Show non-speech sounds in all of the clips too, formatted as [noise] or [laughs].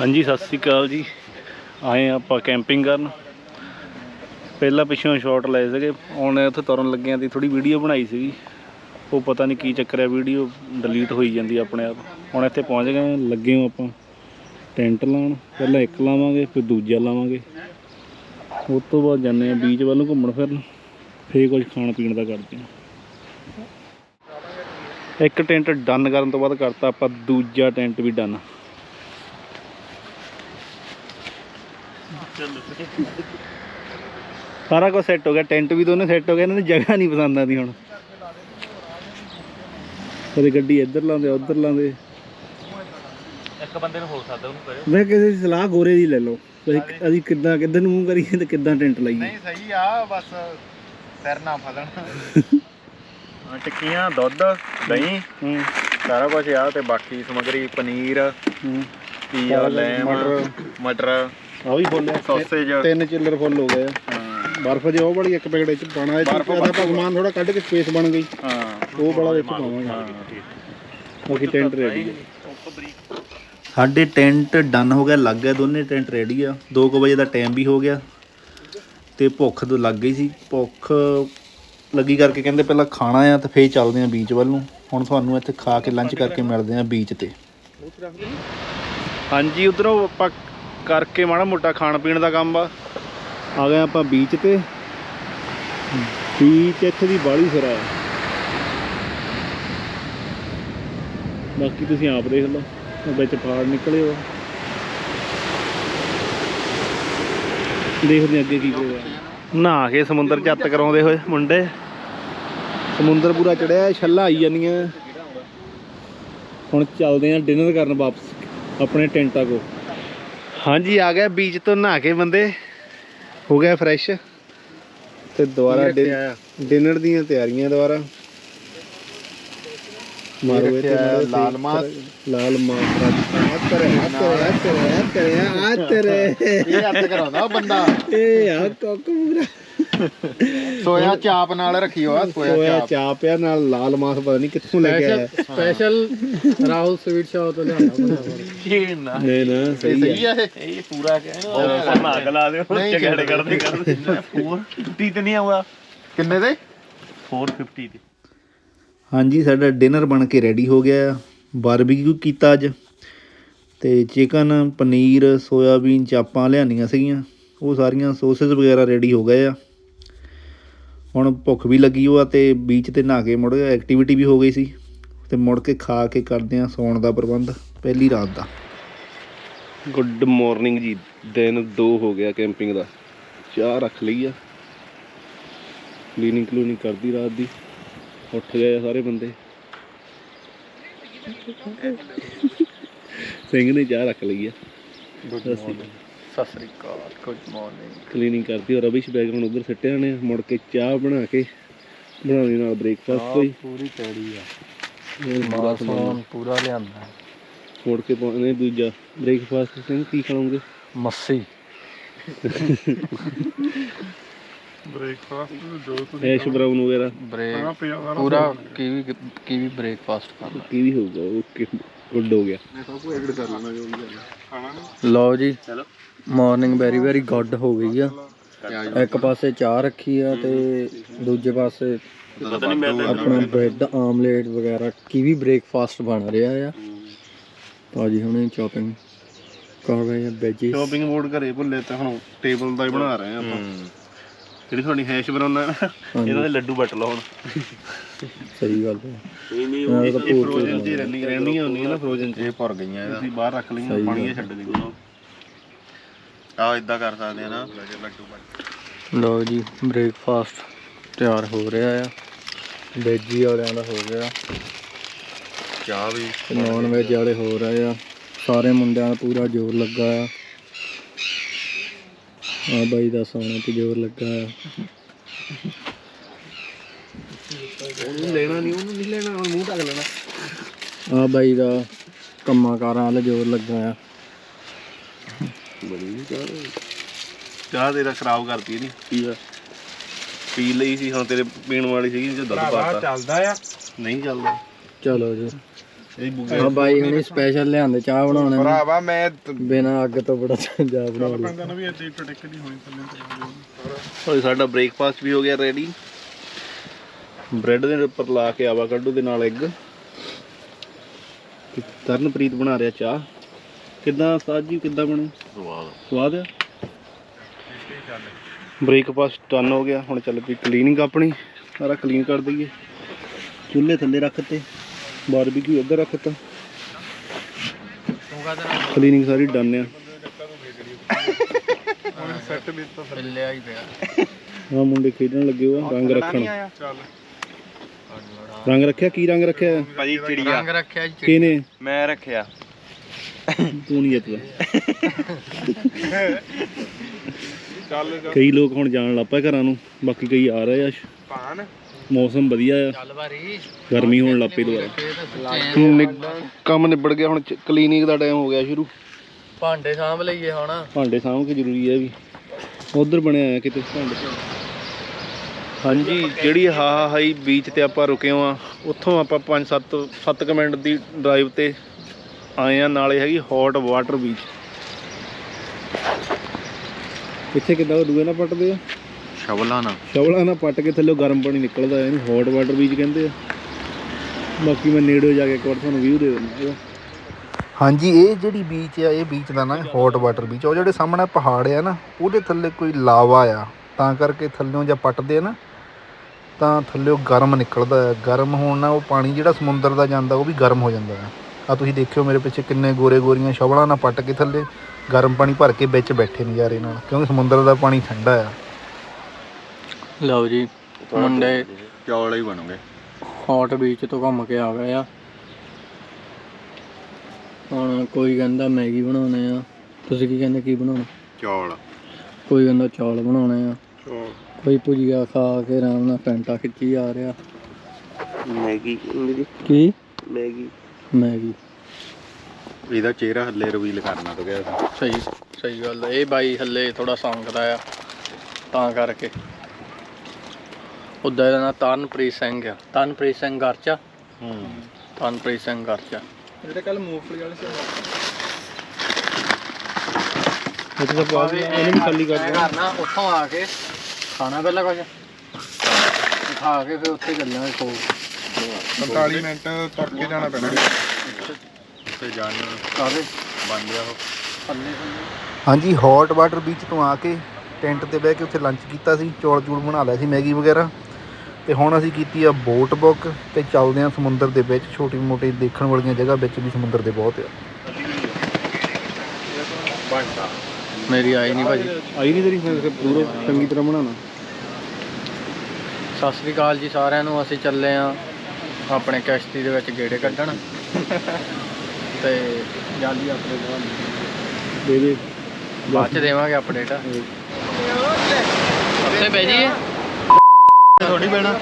ਹਾਂਜੀ, ਸਤਿ ਸ੍ਰੀ ਅਕਾਲ ਜੀ। ਆਏ ਹਾਂ ਆਪਾਂ ਕੈਂਪਿੰਗ ਕਰਨ। ਪਹਿਲਾਂ ਪਿੱਛੋਂ ਸ਼ਾਟ ਲਏ ਸੀਗੇ। ਹੁਣ ਉੱਥੇ ਤੁਰਨ ਲੱਗਿਆਂ ਦੀ ਥੋੜੀ ਵੀਡੀਓ ਬਣਾਈ ਸੀਗੀ। ਉਹ ਪਤਾ ਨਹੀਂ ਕੀ ਚੱਕਰ ਹੈ ਵੀਡੀਓ ਡਿਲੀਟ ਹੋਈ ਜਾਂਦੀ ਆਪਣੇ ਆਪ। ਹੁਣ ਇੱਥੇ ਪਹੁੰਚ ਗਏ ਲੱਗੇ ਹਾਂ ਆਪਾਂ। ਟੈਂਟ ਲਾਉਣ। ਪਹਿਲਾਂ ਇੱਕ ਲਾਵਾਂਗੇ, ਫਿਰ ਦੂਜਾ ਲਾਵਾਂਗੇ। ਉਸ ਤੋਂ ਬਾਅਦ ਜਾਂਦੇ ਆ ਬੀਚ ਵੱਲ ਨੂੰ ਘੁੰਮਣ ਫਿਰਨ। ਫੇਰ ਕੁਝ ਖਾਣ ਪੀਣ ਦਾ ਕਰਦੇ ਹਾਂ ਇੱਕ ਟੈਂਟ ਡਨ ਕਰਨ ਤੋਂ ਬਾਅਦ ਕਰਤਾ ਆਪਾਂ, ਦੂਜਾ ਟੈਂਟ ਵੀ ਡਨ ਸਾਰਾ ਕੁਝ ਸੈੱਟ ਹੋ ਗਿਆ ਟੈਂਟ ਵੀ ਦੋਨੇ ਸੈੱਟ ਹੋ ਗਏ ਇਹਨਾਂ ਦੀ ਜਗ੍ਹਾ ਨਹੀਂ ਪਸੰਦ ਆਉਂਦੀ ਹੁਣ। ਕਦੇ ਗੱਡੀ ਇੱਧਰ ਲਾਉਂਦੇ ਉੱਧਰ ਲਾਉਂਦੇ। ਇੱਕ ਬੰਦੇ ਨੂੰ ਹੋ ਸਕਦਾ ਉਹਨੂੰ ਕਰਿਓ। ਮੈਂ ਕਿਸੇ ਦੀ ਸਲਾਹ ਗੋਰੇ ਦੀ ਲੈ ਲਓ। ਅਸੀਂ ਅਸੀਂ ਕਿੱਦਾਂ ਕਿੱਧਰ ਨੂੰ ਮੂੰਹ ਕਰੀਏ ਤੇ ਕਿੱਦਾਂ ਟੈਂਟ ਲਾਈਏ। ਨਹੀਂ ਸਹੀ ਆ ਬਸ ਸਿਰ ਨਾ ਫਸਣ ਟਿੱਕੀਆਂ ਦੁੱਧ ਦਹੀਂ ਹੂੰ। ਸਾਰਾ ਕੁਝ ਆ ਤੇ ਬਾਕੀ ਸਮਗਰੀ ਪਨੀਰ ਹੂੰ। ਪੀਆ ਲੈਮ ਮਟਰ। ਆ ਵੀ ਫੁੱਲ ਹੈ ਸੌਸੇਜ ਤਿੰਨ ਚਿੱਲਰ ਫੁੱਲ ਹੋ ਗਏ ਆ। ਹਾਂ। ਬਰਫ਼ ਜੇ ਉਹ ਬੜੀ ਇੱਕ ਪੈਕਟ ਚ ਪਾਣਾ ਇਹ ਬਰਫ਼ ਜ਼ਿਆਦਾ ਭਗਵਾਨ ਥੋੜਾ ਕੱਢ ਕੇ ਸਪੇਸ ਬਣ ਗਈ। ਹਾਂ। ਉਹ ਬੜਾ ਵਿੱਚ ਪਾਵਾਂਗੇ। ਬਾਕੀ ਟੈਂਟ ਰੈਡੀ ਹੈ। ਸਾਡੇ ਟੈਂਟ ਡਨ ਹੋ ਗਿਆ ਲੱਗ ਗਿਆ ਦੋਨੇ ਟੈਂਟ ਰੈਡੀ ਆ। 2 ਵਜੇ ਦਾ ਟਾਈਮ ਵੀ ਹੋ ਗਿਆ। ਤੇ ਭੁੱਖ ਤੋਂ ਲੱਗ ਗਈ ਸੀ। ਭੁੱਖ ਲੱਗੀ ਕਰਕੇ ਕਹਿੰਦੇ ਪਹਿਲਾਂ ਖਾਣਾ ਆ ਤੇ ਫੇਰ ਚੱਲਦੇ ਆ ਬੀਚ ਵੱਲ ਨੂੰ। ਹੁਣ ਤੁਹਾਨੂੰ ਇੱਥੇ ਖਾ ਕੇ ਲੰਚ ਕਰਕੇ ਮਿਲਦੇ ਆ ਬੀਚ ਤੇ। ਹਾਂਜੀ ਉਧਰੋਂ ਆਪਾਂ ਕਰਕੇ ਮਾੜਾ ਮੋਟਾ ਖਾਣ ਪੀਣ ਦਾ ਕੰਮ ਆ। ਆ ਗਏ ਆਪਾਂ ਬੀਚ ਤੇ। ਬੀਚ ਇੱਥੇ ਦੀ ਬਾਲੀ ਸਿਰਾ ਆ। ਬਾਕੀ ਤੁਸੀਂ ਆਪ ਦੇਖ ਲਓ ਉਹ ਵਿੱਚ ਫਾੜ ਨਿਕਲੇ ਹੋ ਦੇਖਦੇ ਅੱਗੇ ਕੀ ਹੋਇਆ। ਨਹਾ ਕੇ ਸਮੁੰਦਰ ਚੱਤ ਕਰਾਉਂਦੇ ਹੋਏ ਮੁੰਡੇ। ਸਮੁੰਦਰ ਪੂਰਾ ਚੜਿਆ, ਛੱਲਾ ਆਈ ਜਾਂਦੀਆਂ। ਹੁਣ ਚੱਲਦੇ ਆਂ ਡਿਨਰ ਕਰਨ ਵਾਪਸ, ਆਪਣੇ ਟੈਂਟਾਂ ਕੋ ਹਾਂਜੀ ਆ ਗਿਆ ਬੀਚ ਤੋਂ ਨਹਾ ਕੇ ਬੰਦੇ। ਹੋ ਗਿਆ ਫਰੈਸ਼ ਤੇ ਦੁਬਾਰਾ ਡਿਨਰ ਦੀਆਂ ਤਿਆਰੀਆਂ ਦੁਬਾਰਾ। ਮਾਰੋ ਇਹ ਲਾਲ ਮਾਸ। ਲਾਲ ਮਾਸ ਆ ਤੇਰੇ ਆ ਤੇਰੇ ਆ ਤੇਰੇ ਆ ਤੇਰੇ ਆ ਤੇਰੇ [laughs] ਇਹ ਹੱਥ ਕਰਾਉਂਦਾ ਬੰਦਾ। ਏ ਆ ਕੋਕੂਰਾ ਸੋਇਆ ਚਾਪ ਨਾਲ ਰੱਖੀ ਹੋਆ ਸੋਇਆ ਸੋਇਆ ਚਾਪ। ਚਾਪ ਆ ਨਾਲ ਲਾਲ ਮਾਸ ਪਤਾ ਨਹੀਂ ਕਿੱਥੋਂ ਲੈ ਕੇ ਆਇਆ। ਸਪੈਸ਼ਲ ਰਾਹੁਲ ਸਵੀਟ ਸ਼ਾਪ ਤੋਂ ਲਿਆਂਦਾ ਇਹ ਨਾ। ਨਹੀਂ ਨਾ ਇਹ ਸਹੀ ਸਹੀ ਆ ਇਹ। ਇਹ ਪੂਰਾ ਕਹਿੰਦਾ ਨਾ ਗਲਾ ਦਿਓ ਨਹੀਂ, ਚਗੜੇ ਕਰਦੇ ਕਰਦੇ 450 ਤੇ ਨਹੀਂ ਆਊਗਾ? ਕਿੰਨੇ ਦੇ? 450 ਤੇ ਹਾਂਜੀ ਸਾਡਾ ਡਿਨਰ ਬਣ ਕੇ ਰੈਡੀ ਹੋ ਗਿਆ। ਬਾਰਬੀਕਿਊ ਕੀਤਾ ਅੱਜ। ਤੇ ਚਿਕਨ ਪਨੀਰ ਸੋਇਆਬੀਨ ਚਾਪਾਂ ਲਿਆਂਦੀਆਂ ਸੀਗੀਆਂ। ਉਹ ਸਾਰੀਆਂ ਸੋਸਸ ਵਗੈਰਾ ਰੈਡੀ ਹੋ ਗਏ ਆ। ਹੁਣ ਭੁੱਖ ਵੀ ਲੱਗੀ ਹੋਆ ਤੇ ਬੀਚ ਤੇ ਨਹਾ ਕੇ ਮੁੜ ਐਕਟੀਵਿਟੀ ਵੀ ਹੋ ਗਈ ਸੀ। ਤੇ ਮੁੜ ਕੇ ਖਾ ਕੇ ਕਰਦੇ ਆ ਸੌਣ ਦਾ ਪ੍ਰਬੰਧ ਪਹਿਲੀ ਰਾਤ ਦਾ। ਗੁੱਡ ਮਾਰਨਿੰਗ ਜੀ। ਦਿਨ 2 ਹੋ ਗਿਆ ਕੈਂਪਿੰਗ ਦਾ। ਚਾਹ ਰੱਖ ਲਈ ਆ। ਕਲੀਨਿੰਗ ਕਲੂਨਿੰਗ ਕਰਦੀ ਰਾਤ ਦੀ। ਉੱਠ ਗਏ ਆ ਸਾਰੇ ਬੰਦੇ। ਸਿੰਘ ਨੇ ਚਾਹ ਰੱਖ ਲਈ ਆ। ਗੁੱਡ ਮਾਰਨਿੰਗ ਸਤਿ ਸ੍ਰੀ ਅਕਾਲ ਗੁੱਡ ਮਾਰਨਿੰਗ ਕਲੀਨਿੰਗ ਕਰਤੀ ਔਰ ਰਬਿਸ਼ ਹੁਣ ਉਧਰ ਸਿੱਟੇ ਨੇ ਮੁੜ ਕੇ ਚਾਹ ਬਣਾ ਕੇ ਬਣਾਉਣੀ ਨਾਲ ਬ੍ਰੇਕਫਾਸਟ ਕੋਈ। ਪੂਰੀ ਤੇੜੀ ਆ। ਇਹ ਬੜਾ ਸਮਾਨ ਪੂਰਾ ਲਿਆਂਦਾ। ਮੁੜ ਕੇ ਪਾਉਣੇ ਦੂਜਾ ਬ੍ਰੇਕਫਾਸਟ ਸਿੰਘ ਕੀ ਖਾਣੋਗੇ ਮੱਸੀ। ਬ੍ਰੇਕਫਾਸਟ ਜੋ ਐਸ਼ ਬਰਾਊਨ ਵਗੈਰਾ। ਬ੍ਰੇਕ ਪੂਰਾ ਕੀਵੀ ਕੀਵੀ ਬ੍ਰੇਕਫਾਸਟ ਕਰਨਾ। ਕੀ ਵੀ ਹੋਊਗਾ ਓਕੇ ਗੁੱਡ ਹੋ। ਗਿਆ ਲਓ ਜੀ। ਮਾਰਨਿੰਗ ਵੈਰੀ ਵੈਰੀ ਗੁੱਡ ਹੋ ਗਈ ਆ। ਇੱਕ ਪਾਸੇ ਚਾਹ ਰੱਖੀ ਆ ਤੇ ਦੂਜੇ ਪਾਸੇ ਆਪਣਾ ਬ੍ਰੈਡ ਆਮਲੇਟ ਵਗੈਰਾ ਕੀਵੀ ਬ੍ਰੇਕਫਾਸਟ ਬਣ ਰਿਹਾ ਆ। ਭਾਜੀ ਹੁਣੇ ਚੌਪਿੰਗ ਕਰ ਰਹੇ ਆ ਵੈਜੀ ਸ਼ਾਪਿੰਗ ਬੋਰਡ ਘਰੇ ਭੁੱਲੇ ਤੇ ਹੁਣ ਟੇਬਲ ਦਾ ਹੀ ਬਣਾ ਰਹੇ ਆ ਆਪਾਂ। ਜਿਹੜੀ ਤੁਹਾਡੀ ਹੈਸ਼ ਬਰਾਊਨ ਹੈ ਨਾ ਇਹਦਾ ਦੇ ਲੱਡੂ ਵੱਟ ਲਓ ਹੁਣ। ਸਹੀ ਗੱਲ ਹੈ ਇਹ ਫਰੋਜ਼ਨ ਚ ਰਹਿਣੀ ਰਹਿਣੀਆਂ ਹੁੰਦੀਆਂ ਨਾ ਫਰੋਜ਼ਨ ਚ ਇਹ ਭਰ ਗਈਆਂ ਤੁਸੀਂ ਬਾਹਰ ਰੱਖ ਲਈਆਂ ਪਾਣੀ ਛੱਡ ਦਿਓ ਆ ਇਦਾਂ ਕਰ ਸਕਦੇ ਆ ਨਾ। ਲਓ ਜੀ ਬ੍ਰੇਕਫਾਸਟ ਤਿਆਰ ਹੋ ਰਿਹਾ ਆ। ਵੈਜੀ ਵਾਲਿਆਂ ਦਾ ਹੋ ਗਿਆ। ਚਾਹ ਵੀ ਨੌਨ ਵੈਜ ਵਾਲੇ ਹੋ ਰਹੇ ਆ। ਸਾਰੇ ਮੁੰਡਿਆਂ ਦਾ ਪੂਰਾ ਜ਼ੋਰ ਲੱਗਾ ਆ। ਆ ਬਾਈ ਦਾ ਸੋਨੇ ਤੇ ਜ਼ੋਰ ਲੱਗਾ ਆ। ਉਹਨੂੰ ਲੈਣਾ ਨਹੀਂ ਉਹਨੂੰ ਨਹੀਂ ਲੈਣਾ ਮੂੰਹ ਢੱਕ ਲੈਣਾ। ਆ ਬਾਈ ਦਾ ਕੰਮਾਂ ਕਾਰਾਂ ਵਾਲੇ ਜ਼ੋਰ ਲੱਗਾ ਆ। ਚਾਹ ਤੇਰਾ ਖਰਾਬ ਕਰਤੀ ਨਹੀਂ ਪੀ ਪੀ ਲਈ ਸੀ ਹੁਣ ਤੇਰੇ ਪੀਣ ਵਾਲੀ ਸੀਗੀ ਜੇ ਦੁੱਧ ਪਾਤਾ। ਚੱਲਦਾ ਆ। ਨਹੀਂ ਚੱਲਦਾ। ਚਲੋ ਜੀ। ਇਹ ਬੁਗੇ ਹਾਂ ਬਾਈ ਹੁਣੀ ਸਪੈਸ਼ਲ ਲਿਆਂਦੇ ਚਾਹ ਬਣਾਉਣੇ ਨੂੰ। ਭਰਾਵਾ ਮੈਂ ਬਿਨਾਂ ਅੱਗ ਤੋਂ ਬੜਾ ਚਾਹ ਬਣਾ ਲਈ ਨਾ ਵੀ ਇੱਥੇ ਪ੍ਰੋਟੈਕਟ ਨਹੀਂ ਹੋਣੀ ਥੱਲੇ ਓਏ ਸਾਡਾ ਬ੍ਰੇਕਫਾਸਟ ਵੀ ਹੋ ਗਿਆ ਰੈਡੀ ਬ੍ਰੈਡ ਦੇ ਉੱਪਰ ਲਾ ਕੇ ਆਵਾਕਾਡੋ ਦੇ ਨਾਲ ਐਗ ਤੇ ਤਰਨਪ੍ਰੀਤ ਬਣਾ ਰਿਹਾ ਚਾਹ। ਕਿੱਦਾਂ ਸਾਜ ਜੀ ਕਿੱਦਾਂ ਬਣੇ? ਸਵਾਦ ਸਵਾਦ ਆ? ਬ੍ਰੇਕਫਾਸਟ ਡਨ ਹੋ ਗਿਆ ਹੁਣ ਚੱਲ ਪਈ ਕਲੀਨਿੰਗ ਆਪਣੀ ਸਾਰਾ ਕਲੀਨ ਕਰ ਦਈਏ। ਚੁੱਲ੍ਹੇ ਥੱਲੇ ਰੱਖਤੇ ਬਾਰਬੀਕਿਊ ਇੱਧਰ ਰੱਖਤਾ ਕਲੀਨਿੰਗ ਸਾਰੀ ਡਨ ਆ। ਹੀ ਪਿਆ। ਹਾਂ ਮੁੰਡੇ ਖੇਡਣ ਲੱਗੇ ਹੋਆ ਰੰਗ ਰੱਖਣ। ਰੰਗ ਰੱਖਿਆ ਕੀ ਰੰਗ ਰੱਖਿਆ? ਭਾਜੀ ਚਿੜੀਆ। ਰੰਗ ਰੱਖਿਆ ਜੀ ਕਿਹਨੇ? ਮੈਂ ਰੱਖਿਆ। ਤੂੰ ਨਹੀਂ ਜਿੱਤਦਾ ਚੱਲ ਕਈ ਲੋਕ ਹੁਣ ਜਾਣ ਲੱਗ ਪਏ ਘਰਾਂ ਨੂੰ ਬਾਕੀ ਕਈ ਆ ਰਹੇ ਆ। ਪਾਨ ਮੌਸਮ ਵਧੀਆ ਆ। ਗਰਮੀ ਹੋਣ ਲੱਗ ਪਈ ਦੁਬਾਰਾ। ਕੰਮ ਨਿਬੜ ਗਿਆ ਹੁਣ ਕਲੀਨਿੰਗ ਦਾ ਟਾਈਮ ਹੋ ਗਿਆ ਸ਼ੁਰੂ। ਭਾਂਡੇ ਸਾਂਭ ਲਈਏ ਹੁਣ। ਭਾਂਡੇ ਸਾਂਭ ਕੇ ਜ਼ਰੂਰੀ ਹੈ ਵੀ। ਉਧਰ ਬਣਿਆ ਆ ਕਿਤੇ ਭਾਂਡੇ। ਹਾਂਜੀ ਜਿਹੜੀ ਹਾ ਹਾਈ ਬੀਚ ਤੇ ਆਪਾਂ ਰੁਕੇ ਹਾਂ ਉੱਥੋਂ ਆਪਾਂ 5-7 7 ਮਿੰਟ ਦੀ ਡਰਾਈਵ ਤੇ ਆਏ ਆ ਨਾਲੇ ਹੈਗੀ ਹੌਟ ਵਾਟਰ ਬੀਚ ਇੱਥੇ ਕਿੱਦਾਂ ਉਹ ਦੂਏ ਨਾਲ ਪੱਟਦੇ ਆ? ਸ਼ਵਲਾ ਨਾ ਸ਼ਵਲਾ ਨਾਲ ਪੱਟ ਕੇ ਥੱਲੇ ਗਰਮ ਪਾਣੀ ਨਿਕਲਦਾ ਹੈ ਇਹਨੂੰ ਹੌਟ ਵਾਟਰ ਬੀਚ ਕਹਿੰਦੇ ਆ। ਬਾਕੀ ਮੈਂ ਨੇੜੇ ਜਾ ਕੇ ਇੱਕ ਵਾਰ ਤੁਹਾਨੂੰ ਵਿਊ ਦੇ ਦਿੰਦਾ ਇਹਦਾ। ਹਾਂਜੀ ਇਹ ਜਿਹੜੀ ਬੀਚ ਆ ਇਹ ਬੀਚ ਦਾ ਨਾਂ ਹੌਟ ਵਾਟਰ ਬੀਚ ਉਹ ਜਿਹੜੇ ਸਾਹਮਣੇ ਪਹਾੜ ਆ ਨਾ ਉਹਦੇ ਥੱਲੇ ਕੋਈ ਲਾਵਾ ਆ। ਤਾਂ ਕਰਕੇ ਥੱਲਿਓਂ ਜਾਂ ਪੱਟਦੇ ਆ ਨਾ ਤਾਂ ਥੱਲਿਓਂ ਗਰਮ ਨਿਕਲਦਾ ਹੈ ਗਰਮ ਹੋਣ ਨਾਲ ਉਹ ਪਾਣੀ ਜਿਹੜਾ ਸਮੁੰਦਰ ਦਾ ਜਾਂਦਾ ਉਹ ਵੀ ਗਰਮ ਹੋ ਜਾਂਦਾ ਹੈ ਆ ਤੁਸੀਂ ਦੇਖਿਓ ਮੇਰੇ ਪਿੱਛੇ ਕਿੰਨੇ ਗੋਰੇ ਗੋਰੀਆਂ ਸ਼ਵਲਾਂ ਨਾਲ ਪੱਟ ਕੇ ਥੱਲੇ। ਗਰਮ ਪਾਣੀ ਭਰ ਕੇ ਵਿੱਚ ਬੈਠੇ ਨਜ਼ਾਰੇ ਨਾਲ ਕਿਉਂਕਿ ਸਮੁੰਦਰ ਦਾ ਪਾਣੀ ਠੰਡਾ ਆ। ਲਓ ਜੀ ਮੁੰਡੇ ਚੌਲ ਹੀ ਬਣੋਗੇ ਹੌਟ ਬੀਚ ਤੋਂ ਘੁੰਮ ਕੇ ਆ ਗਏ ਆ। ਹੁਣ ਕੋਈ ਕਹਿੰਦਾ ਮੈਗੀ ਬਣਾਉਣੇ ਆ। ਤੁਸੀਂ ਕੀ ਕਹਿੰਦੇ ਕੀ ਬਣਾਉਣਾ? ਚੌਲ। ਕੋਈ ਕਹਿੰਦਾ ਚੌਲ ਬਣਾਉਣੇ ਆ। ਚੌਲ। ਕੋਈ ਭੁਜੀਆ ਖਾ ਕੇ ਆਰਾਮ ਨਾਲ ਫੈਂਟਾ ਖਿੱਚੀ ਆ ਰਿਹਾ। ਮੈਗੀ ਕੀ? ਮੈਗੀ। ਮੈਗੀ। ਇਹਦਾ ਚਿਹਰਾ ਹੱਲੇ ਰਿਵੀਲ ਕਰਨਾ ਤੋਂ ਗਿਆ ਸੀ। ਸਹੀ ਸਹੀ ਗੱਲ। ਇਹ ਬਾਈ ਹੱਲੇ ਥੋੜਾ ਸੰਗਦਾ ਆ ਤਾਂ ਕਰਕੇ। ਉਦਾਂ ਇਹਦਾ ਨਾਂ ਤਨਪ੍ਰੀਤ ਸਿੰਘ ਆ। ਤਨਪ੍ਰੀਤ ਸਿੰਘ ਗਰਚਾ। ਹੂੰ। ਤਨਪ੍ਰੀਤ ਸਿੰਘ ਗਰਚਾ। ਜਿਹੜੇ ਕੱਲ ਮੂੰਗਫਲੀ ਵਾਲੇ ਸੀ। ਇੱਥੇ ਤਾਂ ਪਾ ਦੇ ਇਹਨੂੰ ਵੀ ਖਾਲੀ ਕਰ ਦੇ ਕਰਨਾ ਉੱਥੋਂ ਆ ਕੇ ਖਾਣਾ ਪਹਿਲਾਂ ਕੁਝ ਖਾ ਕੇ ਫਿਰ ਉੱਥੇ ਚੱਲਾਂਗੇ ਕੋਲ 45 ਮਿੰਟ ਤੁਰ ਕੇ ਜਾਣਾ ਪੈਣਾ। ਉੱਥੇ ਜਾਣ ਕਾਹਦੇ? ਬਣ ਗਿਆ ਉਹ। ਹਾਂਜੀ ਹੌਟ ਵਾਟਰ ਬੀਚ ਤੋਂ ਆ ਕੇ ਟੈਂਟ ਤੇ ਬਹਿ ਕੇ ਉੱਥੇ ਲੰਚ ਕੀਤਾ ਸੀ ਚੌਲ ਚੂਲ ਬਣਾ ਲਿਆ ਸੀ ਮੈਗੀ ਵਗੈਰਾ। ਤੇ ਹੁਣ ਅਸੀਂ ਕੀਤੀ ਆ ਬੋਟ ਬੁੱਕ ਤੇ ਚੱਲਦੇ ਆ ਸਮੁੰਦਰ ਦੇ ਵਿੱਚ ਛੋਟੀ ਮੋਟੀ ਦੇਖਣ ਵਾਲੀਆਂ ਜਗ੍ਹਾ ਵਿੱਚ ਵੀ ਸਮੁੰਦਰ ਦੇ ਬਹੁਤ ਆ। ਮੇਰੀ ਆਈ ਨਹੀਂ ਭਾਜੀ। ਆਈ ਨਹੀਂ ਤੇਰੀ ਫਿਰ ਪੂਰਾ ਚੰਗੀ ਤਰ੍ਹਾਂ ਬਣਾਉਣਾ। ਸਤਿ ਸ੍ਰੀ ਅਕਾਲ ਜੀ ਸਾਰਿਆਂ ਨੂੰ ਅਸੀਂ ਚੱਲੇ ਆ ਆਪਣੇ ਕਿਸ਼ਤੀ ਦੇ ਵਿੱਚ ਗੇੜੇ ਕੱਢਣ। ਤੇ ਜਲਦੀ ਅਪਡੇਟ ਦੇ ਦੇ। ਬਾਅਦ ਚ ਦੇਵਾਂਗੇ ਅਪਡੇਟ ਉੱਥੇ ਬਹਿ ਜੀਏ ਥੋੜੀ ਪੈਣਾ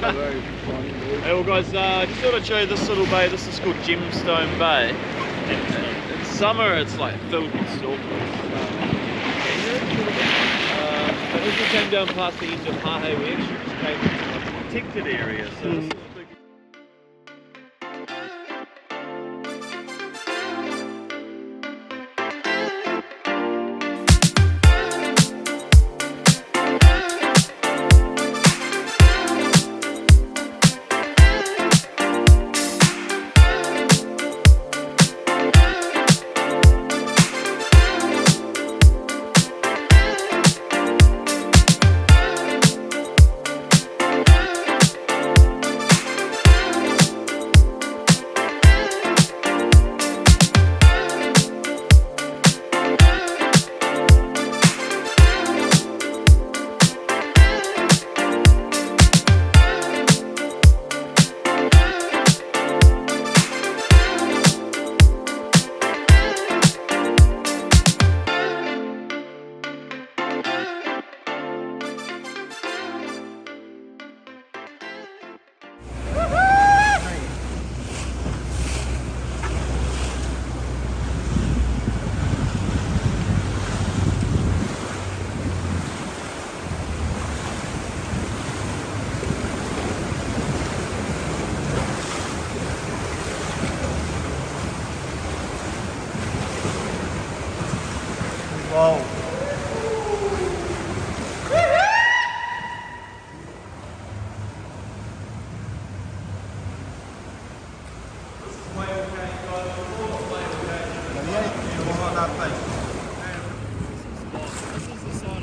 Hey, well, guys, uh, just thought I'd show you this little bay. This is called Gemstone Bay. In, in summer, it's like filled with snorkelers. Uh, but as we came down past the end of Hahe, we actually just came into a protected area. So this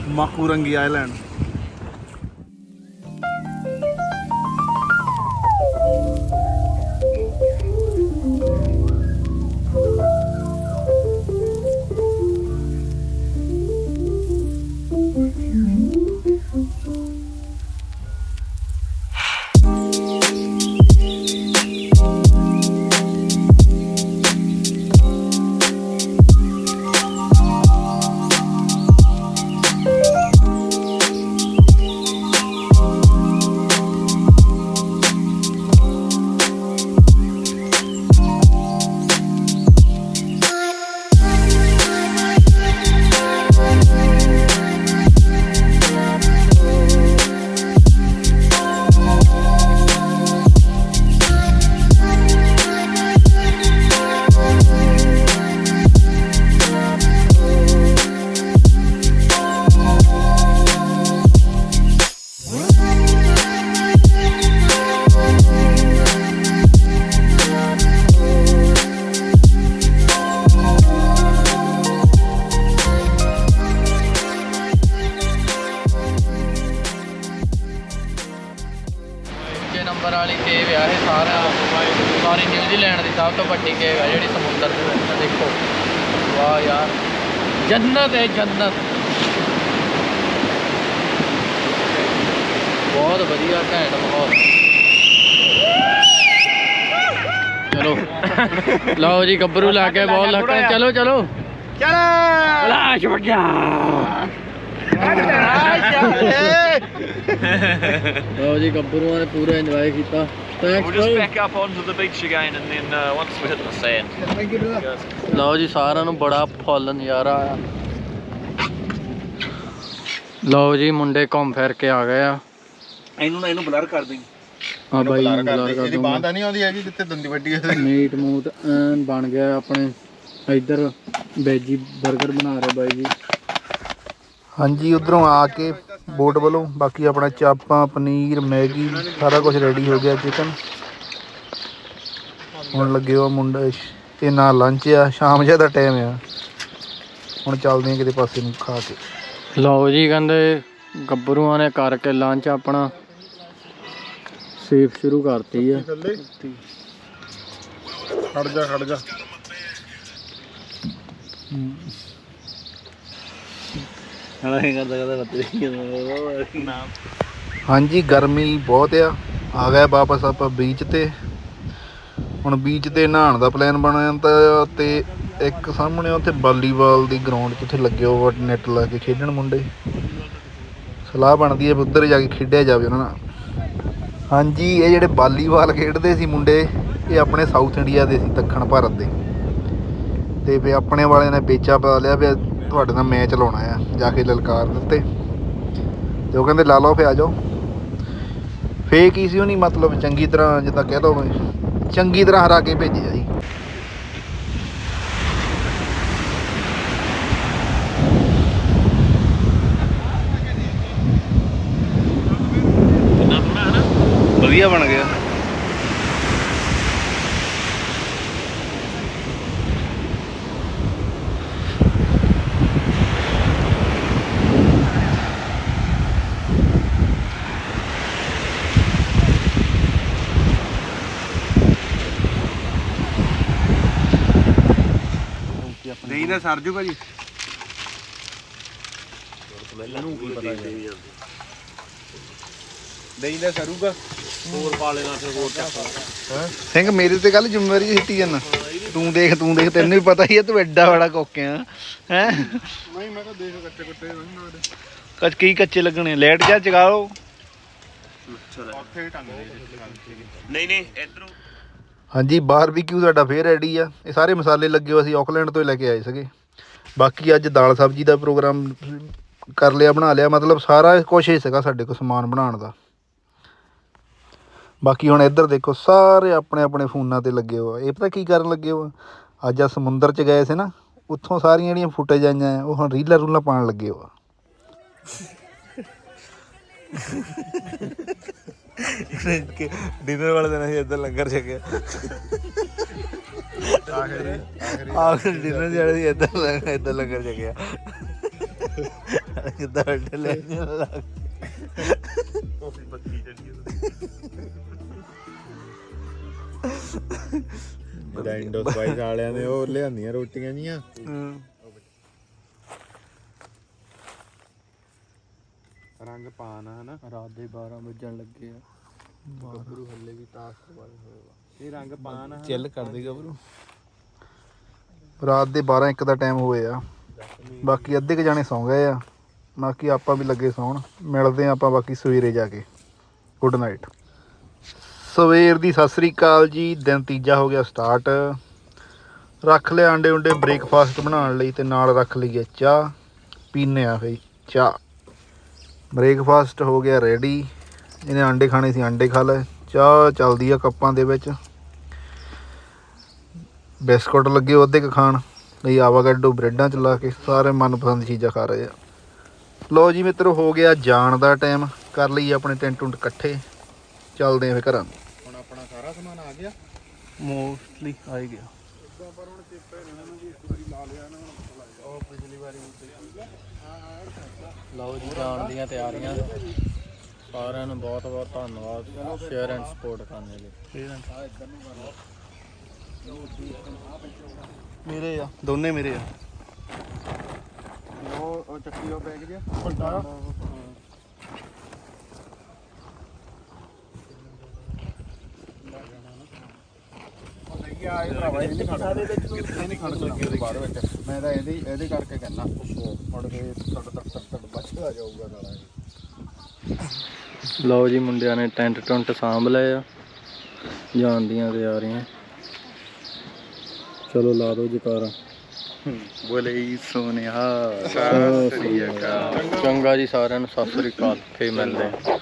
ਮਾਕੂਰੰਗੀ island ਜੰਨਤ ਹੈ ਜੰਨਤ ਬਹੁਤ ਵਧੀਆ ਘੈਂਟ ਮਾਹੌਲ ਚਲੋ ਲਓ ਜੀ ਗੱਭਰੂ ਲਾ ਕੇ ਬਹੁਤ ਲੱਕਣ ਚਲੋ ਚਲੋ ਚਲੋ ਲਾਸ਼ ਵਗਿਆ ਲਓ ਜੀ ਗੱਭਰੂਆਂ ਨੇ ਪੂਰਾ ਇੰਜੋਏ ਕੀਤਾ We'll just thanks back up onto the beach again, and then uh, once we hit the sand. ਲਓ ਜੀ ਸਾਰਿਆਂ ਨੂੰ ਬੜਾ ਫੁੱਲ ਨਜ਼ਾਰਾ ਆ ਲਓ ਜੀ ਮੁੰਡੇ ਘੁੰਮ ਫਿਰ ਕੇ ਆ ਗਏ ਆ। ਇਹਨੂੰ ਨਾ ਇਹਨੂੰ ਬਲਰ ਕਰ ਦੇਈ। ਆ ਬਾਈ ਨੂੰ ਬੁਲਾ ਕਰ ਇਹਦੀ ਬਾਂਹ ਤਾਂ ਨਹੀਂ ਆਉਂਦੀ ਹੈਗੀ ਜਿੱਥੇ ਦੰਦੀ ਵੱਡੀ ਹੈ ਮੀਟ ਮੂਟ ਐਨ ਬਣ ਗਿਆ ਆਪਣੇ। ਇੱਧਰ ਵੈਜੀ 버ਗਰ ਬਣਾ ਰਹੇ ਬਾਈ ਜੀ। ਹਾਂਜੀ ਉਧਰੋਂ ਆ ਕੇ ਬੋਟ ਵੱਲੋਂ ਬਾਕੀ ਆਪਣਾ ਚਾਪਾਂ ਪਨੀਰ ਮੈਗੀ ਸਾਰਾ ਕੁਝ ਰੈਡੀ ਹੋ ਗਿਆ ਚਿਕਨ ਹੁਣ ਲੱਗੇ ਹੋ ਮੁੰਡੇ ਤੇ ਨਾ ਲੰਚ ਆ ਸ਼ਾਮ ਜਿਹਾ ਦਾ ਟਾਈਮ ਆ। ਹੁਣ ਚੱਲਦੇ ਆ ਕਿਤੇ ਪਾਸੇ ਨੂੰ ਖਾ ਕੇ। ਲਓ ਜੀ ਕਹਿੰਦੇ ਗੱਭਰੂਆਂ ਨੇ ਕਰਕੇ ਲੰਚ ਆਪਣਾ। ਸੇਫ ਸ਼ੁਰੂ ਕਰਤੀ ਆ। ਖੜ ਜਾ ਖੜ ਜਾ। ਹਾਂਜੀ ਗਰਮੀ ਬਹੁਤ ਆ। ਆ ਗਏ ਵਾਪਸ ਆਪਾਂ ਬੀਚ ਤੇ। ਹੁਣ ਬੀਚ ਤੇ ਨਹਾਉਣ ਦਾ ਪਲਾਨ ਬਣਿਆ ਤਾਂ ਤੇ ਇੱਕ ਸਾਹਮਣੇ ਉੱਥੇ ਵਾਲੀਬਾਲ ਦੀ ਗਰਾਊਂਡ 'ਚ ਉੱਥੇ ਲੱਗੇ ਹੋ ਨੈਟ ਲਾ ਕੇ ਖੇਡਣ ਮੁੰਡੇ। ਸਲਾਹ ਬਣਦੀ ਹੈ ਵੀ ਉੱਧਰ ਜਾ ਕੇ ਖੇਡਿਆ ਜਾਵੇ ਉਹਨਾਂ ਨਾਲ। ਹਾਂਜੀ, ਇਹ ਜਿਹੜੇ ਵਾਲੀਬਾਲ ਖੇਡਦੇ ਸੀ ਮੁੰਡੇ, ਇਹ ਆਪਣੇ ਸਾਊਥ ਇੰਡੀਆ ਦੇ ਸੀ, ਦੱਖਣ ਭਾਰਤ ਦੇ। ਤੇ ਵੀ ਆਪਣੇ ਵਾਲਿਆਂ ਨੇ ਵੇਚਾ ਪਾ ਲਿਆ ਵੀ ਤੁਹਾਡੇ ਨਾਲ ਮੈਚ ਲਾਉਣਾ ਆ, ਜਾ ਕੇ ਲਲਕਾਰ ਦਿੱਤੇ ਤੇ ਉਹ ਕਹਿੰਦੇ, ਲਾ ਲਓ ਫੇ ਆ ਜਾਓ। ਫੇਕ ਕੀ ਸੀ ਉਹ ਨਹੀਂ ਮਤਲਬ, ਚੰਗੀ ਤਰ੍ਹਾਂ ਜਿੱਦਾਂ ਕਹਿ ਲਓ ਚੰਗੀ ਤਰ੍ਹਾਂ ਹਰਾ ਕੇ ਭੇਜਿਆ ਜੀ। ਵਧੀਆ ਬਣ ਗਿਆ। ਨਹੀਂ ਨਾ ਸਰਜੂ ਭਾਜੀ ਨਹੀਂ ਨਾ ਸਰੂਗਾ। ਸਿੰਘ ਮੇਰੇ ਤੇ ਕੱਲ ਜ਼ਿੰਮੇਵਾਰੀ ਸਿੱਟੀ ਜਾਂਦਾ ਤੂੰ ਦੇਖ ਤੂੰ ਦੇਖ ਤੈਨੂੰ ਵੀ ਪਤਾ ਹੀ ਹੈ ਤੂੰ ਐਡਾ ਬੜਾ ਕੋਕਿਆ। ਹੈ? ਨਹੀਂ ਮੈਂ ਤਾਂ ਦੇਖ ਕੱਚੇ ਕੁੱਟੇ ਕੱਚ ਕੀ ਕੱਚੇ ਲੱਗਣੇ? ਲਾਈਟ ਜਾਂ ਜਗਾ ਲਓ ਉੱਥੇ ਟੰਗ ਦੇ ਨਹੀਂ ਨਹੀਂ ਇਧਰੋਂ। ਹਾਂਜੀ ਬਾਰਬੀਕਿਊ ਸਾਡਾ ਫੇਰ ਰੈਡੀ ਆ। ਇਹ ਸਾਰੇ ਮਸਾਲੇ ਲੱਗੇ ਹੋਏ ਅਸੀਂ ਆਕਲੈਂਡ ਤੋਂ ਹੀ ਲੈ ਕੇ ਆਏ ਸੀਗੇ। ਬਾਕੀ ਅੱਜ ਦਾਲ ਸਬਜ਼ੀ ਦਾ ਪ੍ਰੋਗਰਾਮ ਕਰ ਲਿਆ ਬਣਾ ਲਿਆ। ਮਤਲਬ ਸਾਰਾ ਕੁਝ ਹੀ ਸੀਗਾ ਸਾਡੇ ਕੋਲ ਸਮਾਨ ਬਣਾਉਣ ਦਾ। ਬਾਕੀ ਹੁਣ ਇੱਧਰ ਦੇਖੋ, ਸਾਰੇ ਆਪਣੇ ਆਪਣੇ ਫੋਨਾਂ ਤੇ ਲੱਗੇ ਹੋ ਇਹ ਪਤਾ ਕੀ ਕਰਨ ਲੱਗੇ ਹੋ ਅੱਜ ਆ ਸਮੁੰਦਰ 'ਚ ਗਏ ਸੀ ਨਾ, ਉੱਥੋਂ ਸਾਰੀਆਂ ਜਿਹੜੀਆਂ ਫੁਟੇਜ ਆਈਆਂ ਉਹ ਹੁਣ ਰੀਲਾਂ ਰੂਲਾਂ ਪਾਉਣ ਲੱਗੇ ਹੋ ਡਿਨਰ ਵਾਲੇ ਦਿਨ ਅਸੀਂ ਇੱਧਰ ਲੰਗਰ ਛਕਿਆ। ਆਖਰੀ ਆਖਰੀ ਡਿਨਰ ਜਿਹੜੇ ਸੀ ਇੱਧਰ ਇੱਧਰ ਲੰਗਰ ਛਕਿਆ। ਕਿੱਦਾਂ ਵੱਡੇ ਲੈ ਲੱਗ ਡਾਈਂਡੋ ਸਪਾਈਸ ਵਾਲਿਆਂ ਨੇ ਉਹ ਲਿਆਂਦੀਆਂ ਰੋਟੀਆਂ ਜੀਆਂ ਰੰਗ ਪਾਨ ਹਨਾ? ਰਾਤ ਦੇ 12 ਵਜਣ ਲੱਗੇ ਆ। ਗੱਭਰੂ ਹੱਲੇ ਵੀ ਤਾਸ਼ ਵਾਲੇ ਹੋਏ ਵਾ ਇਹ ਰੰਗ ਆ ਚਿੱਲ ਕਰਦੇ ਗੱਭਰੂ। ਰਾਤ ਦੇ 12 1 ਦਾ ਟਾਈਮ ਹੋਏ ਆ। ਬਾਕੀ ਅੱਧੇ ਕ ਜਾਣੇ ਸੌਂ ਗਏ ਆ। ਬਾਕੀ ਆਪਾਂ ਵੀ ਲੱਗੇ ਸੌਣ। ਮਿਲਦੇ ਆ ਆਪਾਂ ਬਾਕੀ ਸਵੇਰੇ ਜਾ ਕੇ। ਗੁੱਡ ਨਾਈਟ ਸਵੇਰ ਦੀ ਸਤਿ ਸ੍ਰੀ ਅਕਾਲ ਜੀ, ਦਿਨ ਤੀਜਾ ਹੋ ਗਿਆ ਸਟਾਰਟ ਰੱਖ ਲਿਆ ਆਂਡੇ ਉਂਡੇ ਬ੍ਰੇਕਫਾਸਟ ਬਣਾਉਣ ਲਈ ਤੇ ਨਾਲ ਰੱਖ ਲਈਏ ਚਾਹ, ਪੀਨੇ ਆ ਫਈ ਚਾਹ। ਬ੍ਰੇਕਫਾਸਟ ਹੋ ਗਿਆ ਰੈਡੀ ਇਹਨੇ ਆਂਡੇ ਖਾਣੇ ਸੀ, ਆਂਡੇ ਖਾ ਲਏ। ਚਾਹ ਚੱਲਦੀ ਆ ਕੱਪਾਂ ਦੇ ਵਿੱਚ। ਬਿਸਕੁਟ ਲੱਗੇ ਉਹ ਅੱਧੇ ਕੁ ਖਾਣ ਲਈ ਆਵਾਗਾਡੋ ਬ੍ਰੈਡਾਂ ਚ ਲਾ ਕੇ ਸਾਰੇ ਮਨਪਸੰਦ ਚੀਜ਼ਾਂ ਖਾ ਰਹੇ ਆ। ਲੋ ਜੀ ਮਿੱਤਰੋ, ਹੋ ਗਿਆ ਜਾਣ ਦਾ ਟਾਈਮ ਕਰ ਲਈ ਆਪਣੇ ਟੈਂਟ ਟੁੰਟ ਇਕੱਠੇ। ਚੱਲਦੇ ਆਂ ਫੇ ਘਰਾਂ ਨੂੰ। ਸਮਾਨ ਆ ਗਿਆ। ਮੋਸਟਲੀ ਆ ਹੀ ਗਿਆ। ਲਓ ਜੀ ਜਾਣ ਦੀਆਂ ਤਿਆਰੀਆਂ। ਸਾਰਿਆਂ ਨੂੰ ਬਹੁਤ ਬਹੁਤ ਧੰਨਵਾਦ। ਸ਼ੇਅਰ ਐਂਡ ਸਪੋਰਟ ਕਰਨ ਲਈ। ਮੇਰੇ ਆ ਦੋਨੇ ਮੇਰੇ ਆ। ਉਹ ਚੱਕੀ ਉਹ ਬੈਗ ਜਿਹਾ ਮੈਂ ਤਾਂ ਇਹਦੇ ਇਹਦੇ ਕਰਕੇ ਕਹਿੰਦਾ। ਮੁੜ ਕੇ ਤੜ ਤੜ ਤੜ ਤੜ ਬਚਦਾ ਜਾਊਗਾ ਨਾਲਾ ਲਓ ਜੀ ਮੁੰਡਿਆਂ ਨੇ ਟੈਂਟ ਟੁੰਟ ਸਾਂਭ ਲਏ ਆ। ਜਾਣ ਦੀਆਂ ਤਿਆਰੀਆਂ ਚਲੋ ਲਾ ਦਿਓ ਜਕਾਰਾ। ਬੋਲੇ ਸੋਨਿਹਾ ਚੰਗਾ ਜੀ ਸਾਰਿਆਂ ਨੂੰ ਸਤਿ ਸ੍ਰੀ ਅਕਾਲ। ਫੇਰ ਮਿਲਦੇ ਆ